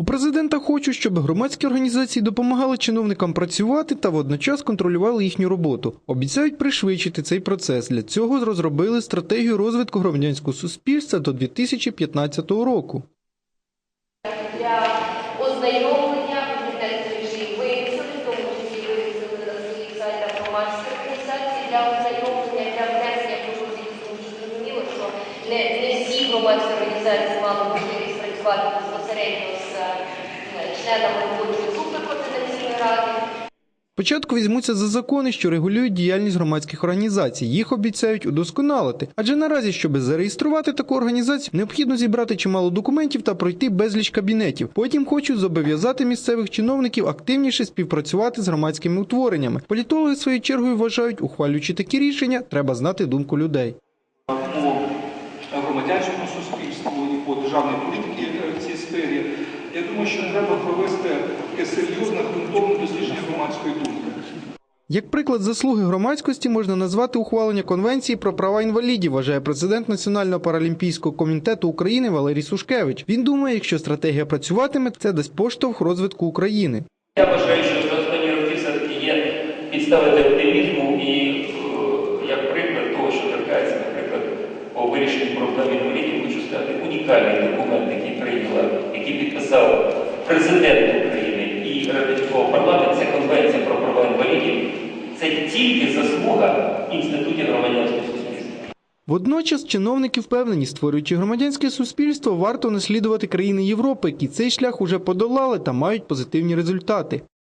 У президента хочуть, щоб громадські організації допомагали чиновникам працювати та водночас контролювали їхню роботу. Обіцяють пришвидшити цей процес. Для цього розробили стратегію розвитку громадянського суспільства до 2015 року. для ознайомлення комітет режим виписали, в тому числі громадські організації для ознайомлення, для внесення зрозуміло, що не всі громадські організації мали можливість працювати безпосередньо з е, членами робочої групи координаційної ради. Спочатку візьмуться за закони, що регулюють діяльність громадських організацій. Їх обіцяють удосконалити. Адже наразі, щоб зареєструвати таку організацію, необхідно зібрати чимало документів та пройти безліч кабінетів. Потім хочуть зобов'язати місцевих чиновників активніше співпрацювати з громадськими утвореннями. Політологи своєю чергою вважають, ухвалюючи такі рішення, треба знати думку людей. Суспільству і по державній політиці в цій сфері. Я думаю, що треба провести таке серйозне ґрунтовне дослідження громадської думки. Як приклад заслуги громадськості можна назвати ухвалення конвенції про права інвалідів, вважає президент Національного паралімпійського комітету України Валерій Сушкевич. Він думає, якщо стратегія працюватиме, це дасть поштовх розвитку України. Я вважаю, що за останні роки все-таки є підстави для оптимізму і е, як приклад того, що торкається, наприклад, по вирішенню проблем інвалідів, хочу сказати, унікальний документ, який прийняла, який підписав президент України і ратифікував парламент, це конвенція про права інвалідів. Це тільки заслуга інститутів громадянського суспільства. Водночас чиновники впевнені, створюючи громадянське суспільство, варто наслідувати країни Європи, які цей шлях уже подолали та мають позитивні результати.